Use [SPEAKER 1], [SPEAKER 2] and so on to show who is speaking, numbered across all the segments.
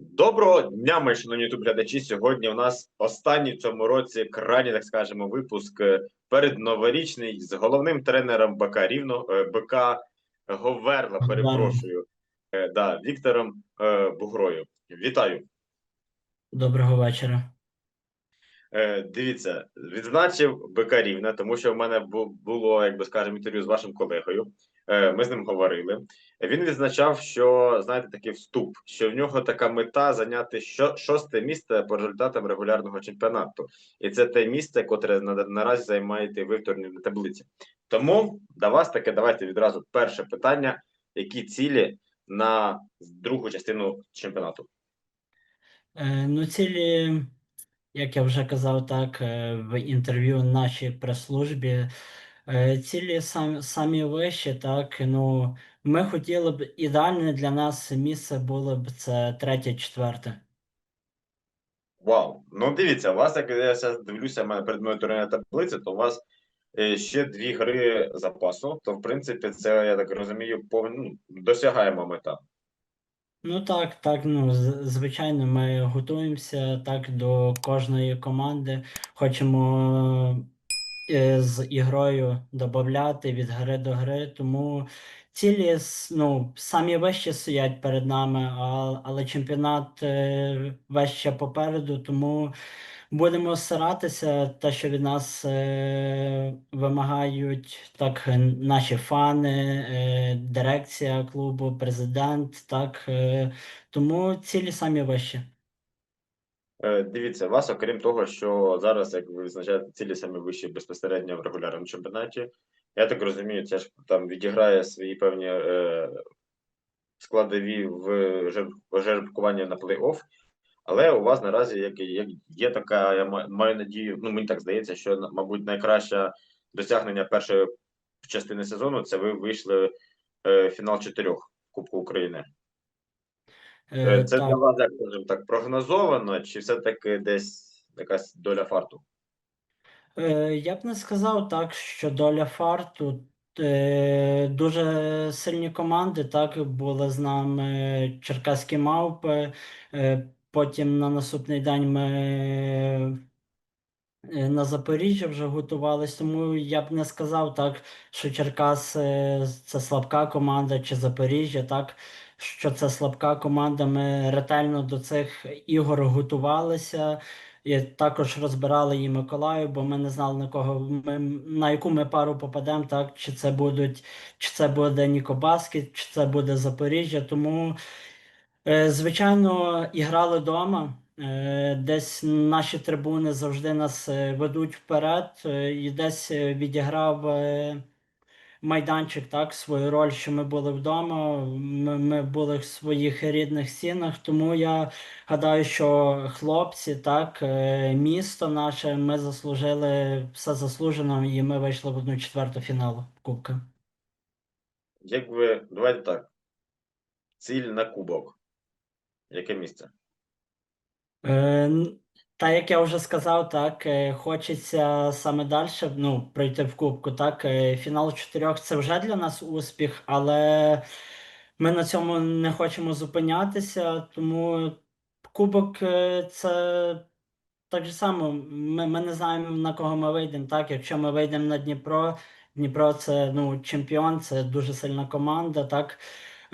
[SPEAKER 1] Доброго дня, мої шановні ютуб глядачі. Сьогодні у нас останній в цьому році крайній, так скажемо, випуск е, передноворічний з головним тренером БК Рівно е, БК Говерла. Перепрошую, е, да, Віктором Бугрою. Вітаю.
[SPEAKER 2] Доброго вечора.
[SPEAKER 1] Дивіться, відзначив БК Рівне, тому що в мене було, як би скажемо, інтерв'ю з вашим колегою. Ми з ним говорили. Він відзначав, що знаєте, такий вступ, що в нього така мета зайняти шосте місце по результатам регулярного чемпіонату, і це те місце, котре наразі займаєте ви в турнірній таблиці. Тому до вас таке давайте відразу перше питання: які цілі на другу частину чемпіонату?
[SPEAKER 2] Е, Ну, цілі, як я вже казав так е, в інтерв'ю нашій прес-службі, е, цілі сам, самі вищі, так, ну, ми хотіли б, ідеальне для нас місце було б це третє, четверте.
[SPEAKER 1] Вау. Ну дивіться, у вас, як я зараз дивлюся мене перед моєю турнірною таблиці, то у вас е, ще дві гри запасу. То, в принципі, це, я так розумію, повин... ну, досягаємо мета.
[SPEAKER 2] Ну так, так, ну, звичайно, ми готуємося так до кожної команди, хочемо з ігрою додати від гри до гри, тому цілі ну, самі вищі стоять перед нами, але чемпіонат е, весь ще попереду, тому будемо старатися, те, що від нас е, вимагають так е, наші фани, е, дирекція клубу, президент, так, е, тому цілі самі вищі.
[SPEAKER 1] Е, Дивіться, вас, окрім того, що зараз, як ви визначаєте, цілі самі вищі безпосередньо в регулярному чемпіонаті, я так розумію, це ж там відіграє свої певні е, складові в жереб- в жеребкуванні на плей-офф. Але у вас наразі як, як є така, я ма- маю надію, ну мені так здається, що мабуть найкраще досягнення першої частини сезону це ви вийшли е, фінал чотирьох Кубку України.
[SPEAKER 2] Е,
[SPEAKER 1] Е, Це для вас, як скажімо так, прогнозовано, чи все-таки десь якась доля фарту?
[SPEAKER 2] Е, Я б не сказав так, що доля фарту. Дуже сильні команди, так, були з нами черкаські мавпи. Потім на наступний день ми на Запоріжжя вже готувались, тому я б не сказав так, що Черкас це слабка команда, чи Запоріжжя, так, що це слабка команда. Ми ретельно до цих ігор готувалися. І також розбирали і Миколаїв, бо ми не знали на кого ми на яку ми пару попадемо, так чи це будуть, чи це буде Нікобаскет, чи це буде Запоріжжя. Тому, е, звичайно, і грали вдома. Е, Десь наші трибуни завжди нас е, ведуть вперед, і десь відіграв майданчик так свою роль, що ми були вдома. Ми, ми були в своїх рідних стінах. Тому я гадаю, що хлопці, так, е, місто наше, ми заслужили все заслужено, і ми вийшли в одну четверту фіналу Кубка.
[SPEAKER 1] Як ви, давайте так, ціль на кубок. Яке місце?
[SPEAKER 2] Е, Та як я вже сказав, так е, хочеться саме далі ну, пройти в Кубку. Так, Е, фінал чотирьох це вже для нас успіх, але ми на цьому не хочемо зупинятися, тому Кубок е, це так же само. Ми, ми не знаємо на кого ми вийдемо. Так, якщо ми вийдемо на Дніпро, Дніпро це ну, чемпіон, це дуже сильна команда. Так.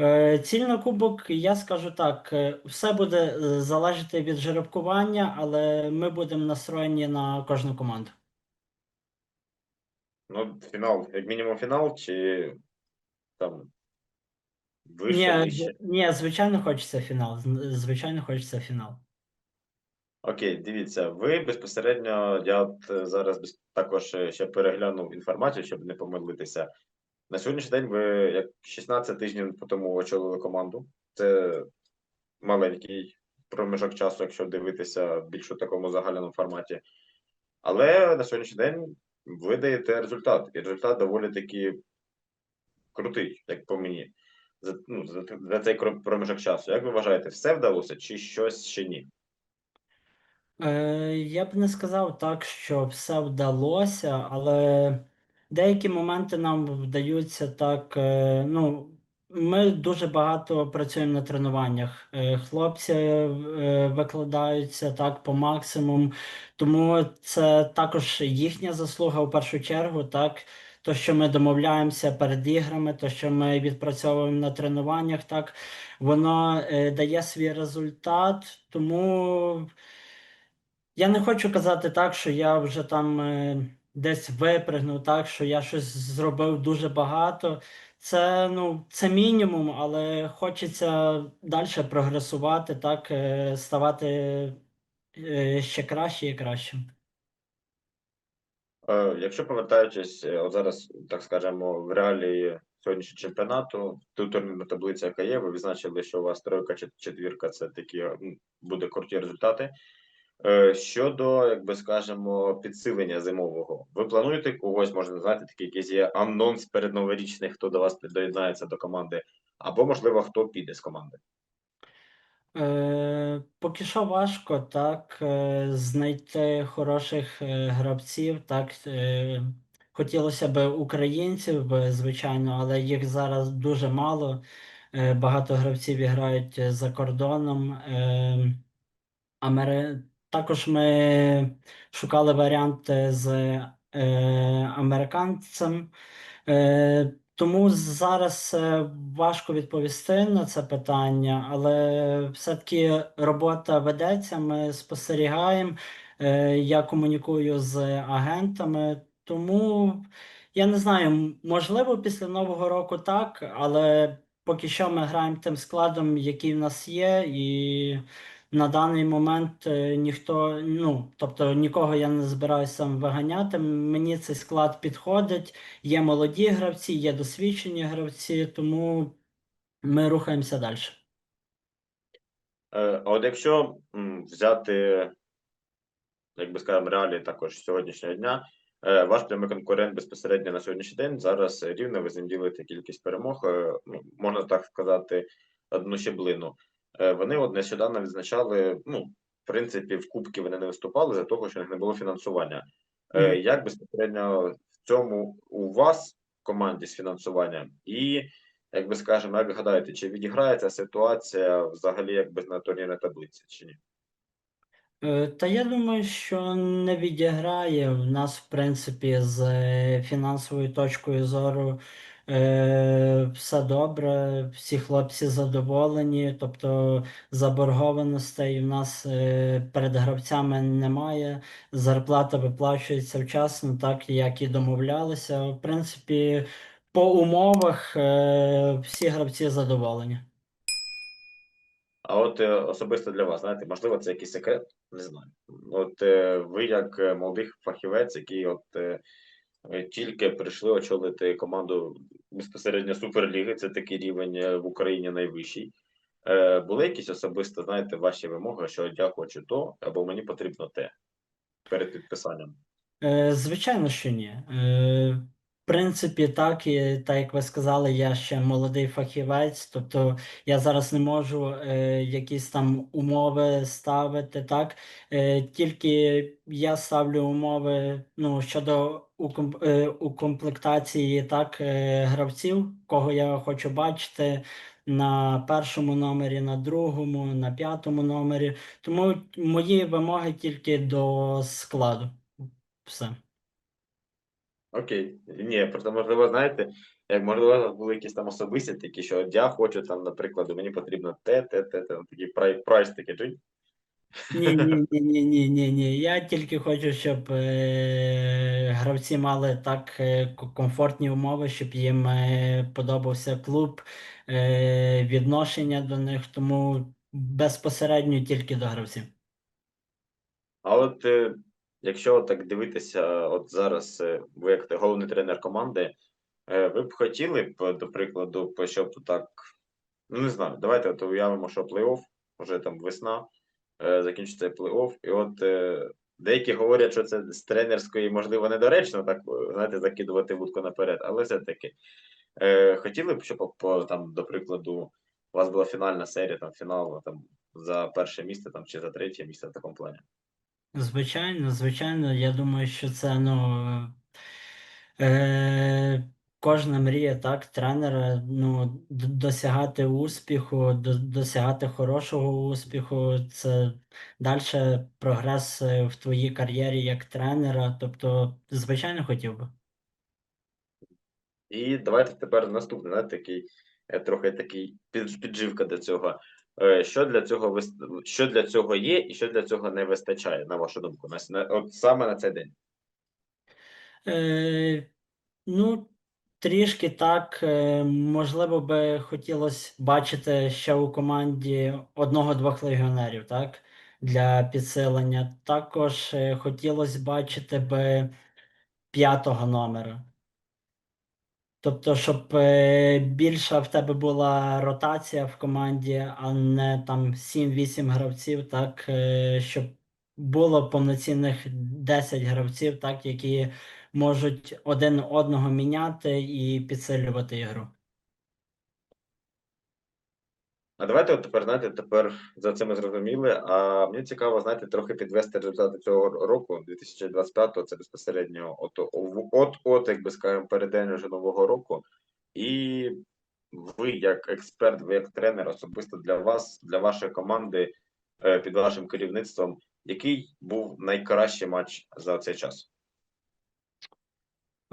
[SPEAKER 2] Е, Ціль на кубок, я скажу так, е, все буде е, залежати від жеребкування, але ми будемо настроєні на кожну команду.
[SPEAKER 1] Ну, фінал, як мінімум фінал, чи там вище,
[SPEAKER 2] Ні,
[SPEAKER 1] нижче?
[SPEAKER 2] ні, звичайно, хочеться фінал. Звичайно, хочеться фінал.
[SPEAKER 1] Окей, дивіться, ви безпосередньо, я от е, зараз без- також е, ще переглянув інформацію, щоб не помилитися. На сьогоднішній день ви як 16 тижнів по тому очолили команду. Це маленький проміжок часу, якщо дивитися більш у такому загальному форматі. Але на сьогоднішній день ви даєте результат. І результат доволі таки крутий, як по мені, за, ну, за, за цей проміжок часу. Як ви вважаєте, все вдалося чи щось ще ні?
[SPEAKER 2] Е, я б не сказав так, що все вдалося, але деякі моменти нам вдаються так, е, ну, Ми дуже багато працюємо на тренуваннях. Е, Хлопці е, викладаються так по максимуму, тому це також їхня заслуга в першу чергу, так. То, що ми домовляємося перед іграми, то, що ми відпрацьовуємо на тренуваннях, так, воно е, дає свій результат. Тому я не хочу казати так, що я вже там е, десь випригнув, так, що я щось зробив дуже багато. Це, ну, це мінімум, але хочеться далі прогресувати, так, е, ставати е, ще краще і краще.
[SPEAKER 1] Е, Якщо повертаючись, от зараз, так скажемо, в реалії сьогоднішнього чемпіонату, ту турнірну таблицю, яка є, ви відзначили, що у вас тройка чи четвірка це такі буде круті результати. Е, Щодо, як би скажемо, підсилення зимового, ви плануєте когось, можна знаєте, такий якийсь є анонс передноворічний, хто до вас доєднається до команди, або, можливо, хто піде з команди?
[SPEAKER 2] Е, поки що важко так е, знайти хороших е, гравців. Так, хотілося б українців, звичайно, але їх зараз дуже мало. Багато гравців грають за кордоном. Е, Амери... Також ми шукали варіанти з е, американцем. Е, тому зараз е, важко відповісти на це питання, але все-таки робота ведеться, ми спостерігаємо. Е, я комунікую з агентами, тому я не знаю, можливо, після Нового року так, але поки що ми граємо тим складом, який в нас є, і на даний момент е, ніхто, ну, тобто нікого я не збираюся там виганяти. Мені цей склад підходить. Є молоді гравці, є досвідчені гравці, тому ми рухаємося далі.
[SPEAKER 1] Е, от якщо взяти, як би скажемо, реалії також сьогоднішнього дня, е, ваш прямий конкурент безпосередньо на сьогоднішній день зараз рівно ви з ним ділите кількість перемог, ну, можна так сказати, одну щеблину. Е, Вони от нещодавно відзначали, ну, в принципі, в Кубки вони не виступали за того, що них не було фінансування. Е, Як безпосередньо в цьому у вас в команді з фінансуванням? І, як би скажемо, як гадаєте, чи відіграється ситуація взагалі якби на турнірній таблиці, чи ні?
[SPEAKER 2] Е, Та я думаю, що не відіграє в нас, в принципі, з фінансовою точкою зору е, все добре, всі хлопці задоволені, тобто заборгованостей в нас е, перед гравцями немає. Зарплата виплачується вчасно, так як і домовлялися. В принципі, по умовах е, всі гравці задоволені.
[SPEAKER 1] А от особисто для вас, знаєте, можливо, це якийсь секрет, не знаю. От ви, як молодий фахівець, який от тільки прийшли очолити команду безпосередньо Суперліги, це такий рівень е, в Україні найвищий. Е, були якісь особисто, знаєте, ваші вимоги, що я хочу то, або мені потрібно те перед підписанням?
[SPEAKER 2] Е, Звичайно, що ні. В принципі, так, і так як ви сказали, я ще молодий фахівець, тобто я зараз не можу е, якісь там умови ставити, так. Е, Тільки я ставлю умови ну, щодо уком- е, укомплектації так, е, гравців, кого я хочу бачити на першому номері, на другому, на п'ятому номері. Тому мої вимоги тільки до складу. Все.
[SPEAKER 1] Окей, ні, просто можливо, знаєте, як можливо, у були якісь там особисті такі, що я хочу там, наприклад, мені потрібно те, те, те, те, такий прайс такий?
[SPEAKER 2] Ні, ні, ні, ні, ні, ні. Я тільки хочу, щоб е, гравці мали так е, комфортні умови, щоб їм е, подобався клуб, е, відношення до них, тому безпосередньо тільки до гравців.
[SPEAKER 1] А от е, якщо так дивитися, от зараз е, ви як головний тренер команди, е, ви б хотіли б, до прикладу, щоб так, ну не знаю, давайте от уявимо, що плей-офф, вже там весна, закінчиться плей-офф, і от е, деякі говорять, що це з тренерської, можливо, недоречно так, е, знаєте, закидувати вудку наперед, але все-таки е, хотіли б, щоб по, там, до прикладу, у вас була фінальна серія, там фінал там за перше місце там чи за третє місце в такому плані.
[SPEAKER 2] Звичайно, звичайно, я думаю, що це ну, е, кожна мріє, так, тренера, ну, досягати успіху, досягати хорошого успіху, це далі прогрес е, в твоїй кар'єрі як тренера. Тобто, звичайно, хотів би.
[SPEAKER 1] І давайте тепер наступний, знаєте, такий е, трохи такий підживка до цього. Е, Що для цього що для цього є, і що для цього не вистачає, на вашу думку, на- от саме на цей день?
[SPEAKER 2] Е, ну, трішки так. Е, можливо, би хотілося бачити ще у команді одного-двох легіонерів, так? Для підсилення. Також е, хотілося бачити би п'ятого номера. Тобто, щоб е, більша в тебе була ротація в команді, а не там 7-8 гравців, так, щоб було повноцінних 10 гравців, так, які можуть один одного міняти і підсилювати ігру.
[SPEAKER 1] А давайте от тепер, знаєте, тепер за це ми зрозуміли. А мені цікаво, знаєте, трохи підвести результати цього року, 2025-го, це безпосередньо от, от, от, як би скажемо, передень вже нового року. І ви, як експерт, ви як тренер, особисто для вас, для вашої команди, е, під вашим керівництвом, який був найкращий матч за цей час?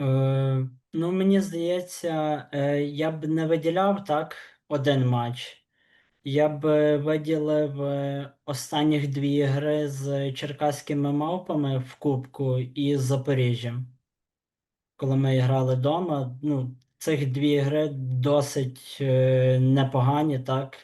[SPEAKER 2] Е, ну, мені здається, е, я б не виділяв так один матч. Я б е, виділив останніх дві гри з черкаськими мавпами в Кубку і з Запоріжжям. Коли ми грали вдома, ну, цих дві гри досить непогані, так.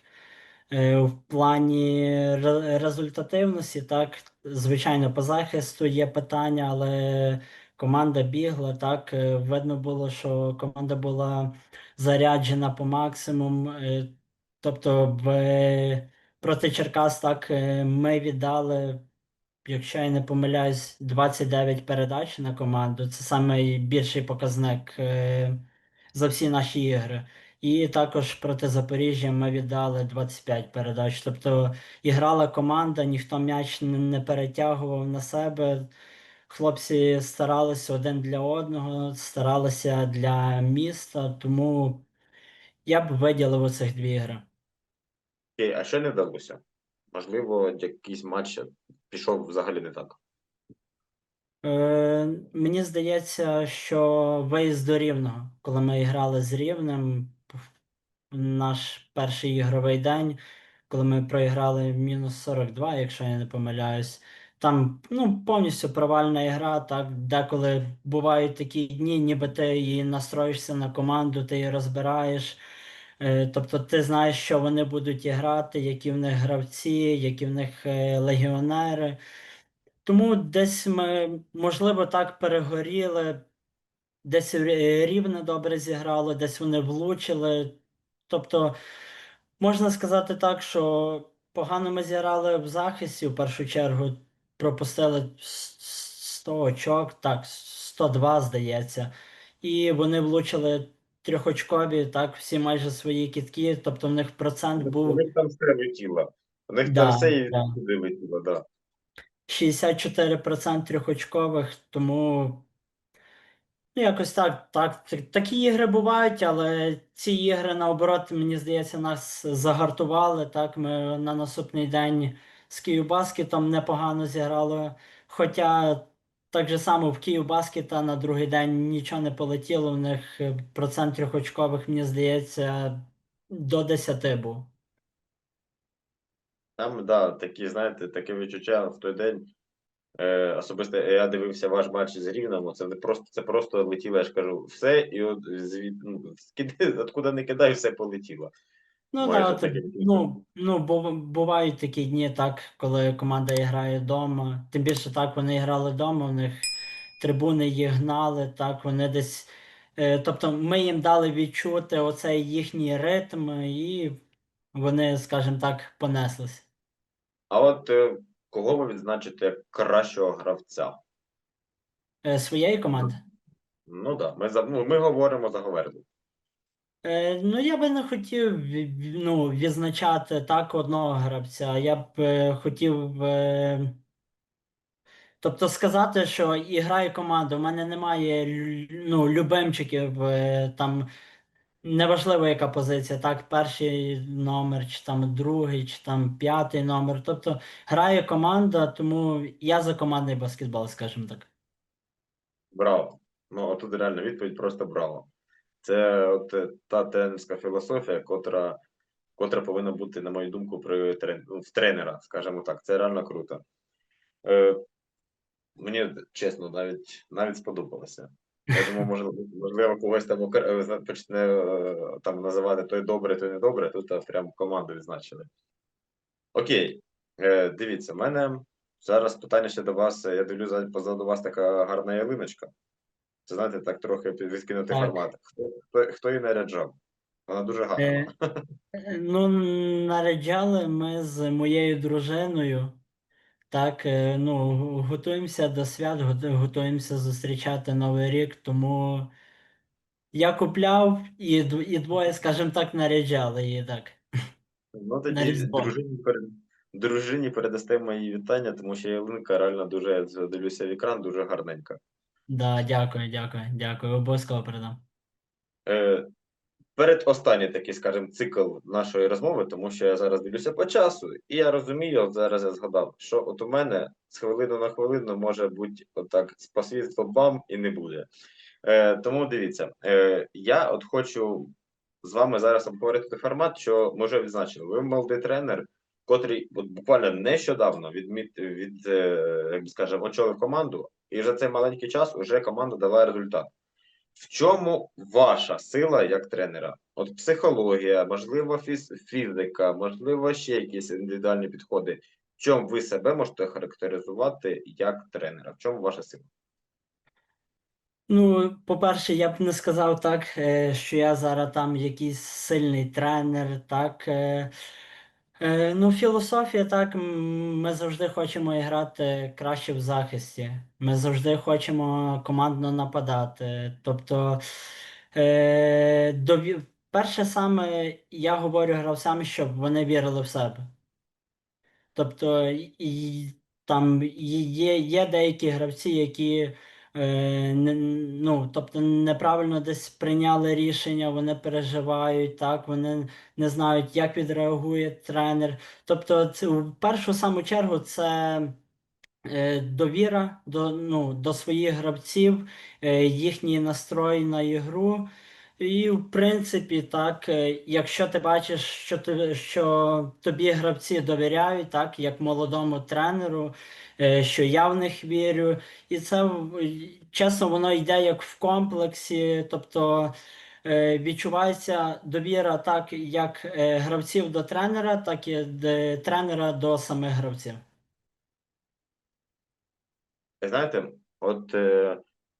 [SPEAKER 2] В плані ре- результативності, так, звичайно, по захисту є питання, але команда бігла, так. е, Видно було, що команда була заряджена по максимум. е, Тобто, в, проти Черкас, так, е, ми віддали, якщо я не помиляюсь, 29 передач на команду. Це найбільший показник е, за всі наші ігри. І також проти Запоріжжя ми віддали 25 передач. Тобто і грала команда, ніхто м'яч не перетягував на себе. Хлопці старалися один для одного, старалися для міста, тому я б виділив оцих дві ігри.
[SPEAKER 1] Окей, а що не вдалося? Можливо, якийсь матч пішов взагалі не так.
[SPEAKER 2] Е, мені здається, що виїзд до Рівного, коли ми грали з Рівнем, наш перший ігровий день, коли ми проіграли мінус 42, якщо я не помиляюсь. Там ну, повністю провальна ігра. Так, деколи бувають такі дні, ніби ти і настроїшся на команду, ти її розбираєш. Е, Тобто ти знаєш, що вони будуть грати, які в них гравці, які в них е, легіонери. Тому десь ми, можливо, так перегоріли, десь рівне добре зіграло, десь вони влучили. Тобто, можна сказати так, що погано ми зіграли в захисті в першу чергу, пропустили с- с- 100 очок, так, 102, здається. І вони влучили трьохочкові, так, всі майже свої кітки, тобто в них процент був.
[SPEAKER 1] У них там все летіло. У них
[SPEAKER 2] Да,
[SPEAKER 1] там все і
[SPEAKER 2] да.
[SPEAKER 1] летіло, да.
[SPEAKER 2] 64% трьохочкових, тому ну, якось так, так. Такі ігри бувають, але ці ігри, наоборот, мені здається, нас загартували. Так, ми на наступний день з Київбаскетом непогано зіграли. Хоча так же само в Київбаскета на другий день нічого не полетіло. У них е, процент трьохочкових, мені здається, до 10 був.
[SPEAKER 1] Там, да, такі, знаєте, таке відчуття в той день. Е, особисто я дивився ваш матч з Рівнем, це не просто, це просто летіло, я ж кажу, все, і от звід, ну, не кидай, все полетіло.
[SPEAKER 2] Ну
[SPEAKER 1] Майже
[SPEAKER 2] так,
[SPEAKER 1] таке
[SPEAKER 2] ну, ну бу- бувають такі дні, так, коли команда грає вдома. Тим більше так вони грали вдома, у них трибуни їх гнали, так, вони десь. Е, тобто ми їм дали відчути оцей їхній ритм, і вони, скажімо так, понеслись.
[SPEAKER 1] А от е, кого ви відзначите як кращого гравця?
[SPEAKER 2] Е, своєї команди.
[SPEAKER 1] Ну так, да, ми, за- ну, ми говоримо за Говерду.
[SPEAKER 2] Е, ну, я би не хотів ну, відзначати так одного гравця. Я б е, хотів. Е, Тобто сказати, що і грає команда, у мене немає ну, любимчиків, е, там неважливо, яка позиція, так, перший номер, чи там другий, чи там п'ятий номер. Тобто грає команда, тому я за командний баскетбол, скажімо так.
[SPEAKER 1] Браво. Ну, отут реально відповідь просто браво. Це от е, та тренерська філософія, котра, котра повинна бути, на мою думку, при трен... ну, в тренера, скажімо так. Це реально круто. Е, мені чесно, навіть навіть сподобалося. Я думаю, можливо, можливо, когось там е, почне е, там називати той добрий, той недобрий, тут прям команду відзначили. Окей, е, дивіться, в мене зараз питання ще до вас. Я дивлюся, позаду вас така гарна ялиночка. Це знаєте, так трохи
[SPEAKER 2] Так.
[SPEAKER 1] формат. Хто, хто, хто її наряджав? Вона дуже гарна.
[SPEAKER 2] Е, Ну, наряджали ми з моєю дружиною. Так, е, ну, готуємося до свят, гот- готуємося зустрічати Новий рік, тому я купляв і, дв- і двоє, скажімо так, наряджали її так.
[SPEAKER 1] Ну
[SPEAKER 2] на
[SPEAKER 1] тоді
[SPEAKER 2] Різдво.
[SPEAKER 1] дружині, перед... дружині передасте мої вітання, тому що ялинка реально дуже, я дивлюся в екран, дуже гарненька.
[SPEAKER 2] Да, дякую, дякую, дякую. Обов'язково передам.
[SPEAKER 1] Е, перед останній такий, скажімо, цикл нашої розмови, тому що я зараз дивлюся по часу, і я розумію, зараз я згадав, що от у мене з хвилину на хвилину може бути отак по світлу бам і не буде. Е, тому дивіться, е, я от хочу з вами зараз обговорити формат, що ми вже відзначили. Ви молодий тренер, котрий от буквально нещодавно відміт від, е, скажемо, очолив команду, і за цей маленький час вже команда дала результат. В чому ваша сила як тренера? От психологія, можливо, фіз- фізика, можливо, ще якісь індивідуальні підходи. В чому ви себе можете характеризувати як тренера? В чому ваша сила?
[SPEAKER 2] Ну, по-перше, я б не сказав так, е, що я зараз там якийсь сильний тренер, так. Е, Ну, філософія, так, ми завжди хочемо грати краще в захисті. Ми завжди хочемо командно нападати. Тобто, е, дові... перше саме я говорю гравцям, щоб вони вірили в себе. Тобто і, там є, є деякі гравці, які ну, тобто неправильно десь прийняли рішення, вони переживають, так, вони не знають, як відреагує тренер. Тобто, це в першу саму чергу це е, довіра до, ну, до своїх гравців, е, їхній настрой на ігру. І, в принципі, так, е, якщо ти бачиш, що, ти, що тобі гравці довіряють, так, як молодому тренеру, е, що я в них вірю, і це чесно, воно йде як в комплексі, тобто е, відчувається довіра так як е, гравців до тренера, так і тренера до самих гравців.
[SPEAKER 1] Знаєте, от е,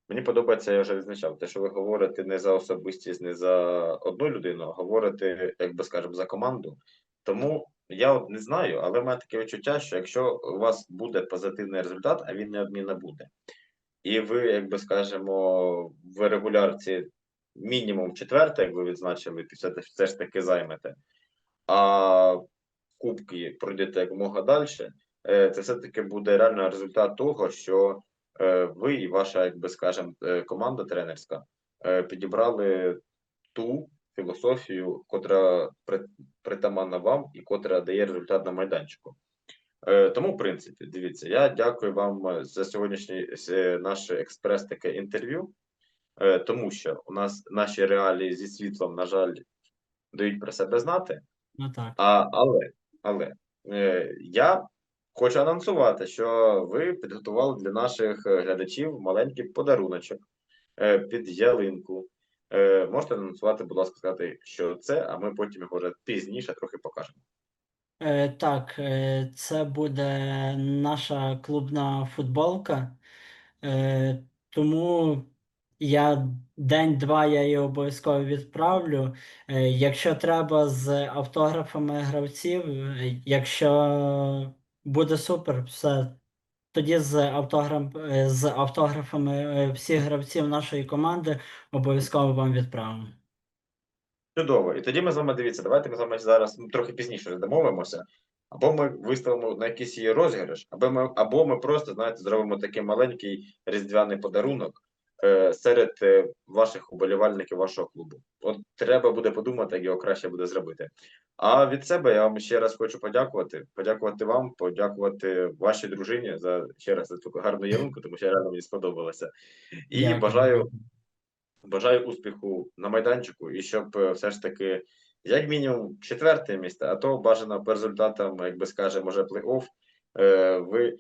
[SPEAKER 1] мені подобається, я вже відзначав, те, що ви говорите не за особистість, не за одну людину, а говорите, як би скажемо, за команду. Тому я от не знаю, але в мене таке відчуття, що якщо у вас буде позитивний результат, а він неодмінно буде, і ви, як би скажемо, в регулярці мінімум четверте, як ви відзначили, все, все ж таки займете, а кубки пройдете якомога далі, е, це все-таки буде реально результат того, що е, ви і ваша, як би е, команда тренерська підібрали ту філософію, котра притаманна вам і котра дає результат на майданчику. Е, Тому, в принципі, дивіться, я дякую вам е, за сьогоднішнє е, наше експрес таке інтерв'ю, тому що у нас наші реалії зі світлом, на жаль, дають про себе знати.
[SPEAKER 2] Ну так.
[SPEAKER 1] А, але, але я хочу анонсувати, що ви підготували для наших глядачів маленький подаруночок під ялинку. Е, можете анонсувати, будь ласка, сказати, що це, а ми потім його вже пізніше трохи покажемо.
[SPEAKER 2] Е, так, е, це буде наша клубна футболка. Е, тому я день-два я її обов'язково відправлю. Е, якщо треба з автографами гравців, е, якщо буде супер, все. Тоді з автограф, е, з автографами е, всіх гравців нашої команди обов'язково вам відправимо.
[SPEAKER 1] Чудово. І тоді ми з вами дивіться, давайте ми з вами зараз ну, трохи пізніше домовимося. Або ми виставимо на якийсь її розіграш, або ми, або ми просто, знаєте, зробимо такий маленький різдвяний подарунок серед е, ваших уболівальників вашого клубу. От треба буде подумати, як його краще буде зробити. А від себе я вам ще раз хочу подякувати. Подякувати вам, подякувати вашій дружині за ще раз за таку гарну ялинку, тому що реально мені сподобалося. І
[SPEAKER 2] Дякую.
[SPEAKER 1] бажаю бажаю успіху на майданчику, і щоб е, все ж таки, як мінімум, четверте місце, а то бажано по результатам, як би скаже, може, плей-офф, е, ви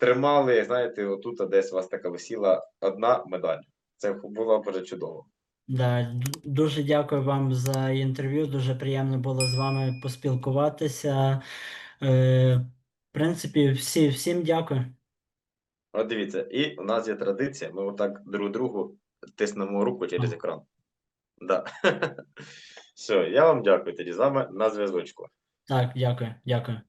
[SPEAKER 1] тримали, знаєте, отут десь у вас така висіла одна медаль. Це було б вже чудово.
[SPEAKER 2] Да, дуже дякую вам за інтерв'ю. Дуже приємно було з вами поспілкуватися. Е, в принципі, всі, всім дякую.
[SPEAKER 1] От дивіться, і у нас є традиція, ми отак друг другу тиснемо руку через екран. Да. Все, я вам дякую тоді з вами на зв'язочку.
[SPEAKER 2] Так, дякую, дякую.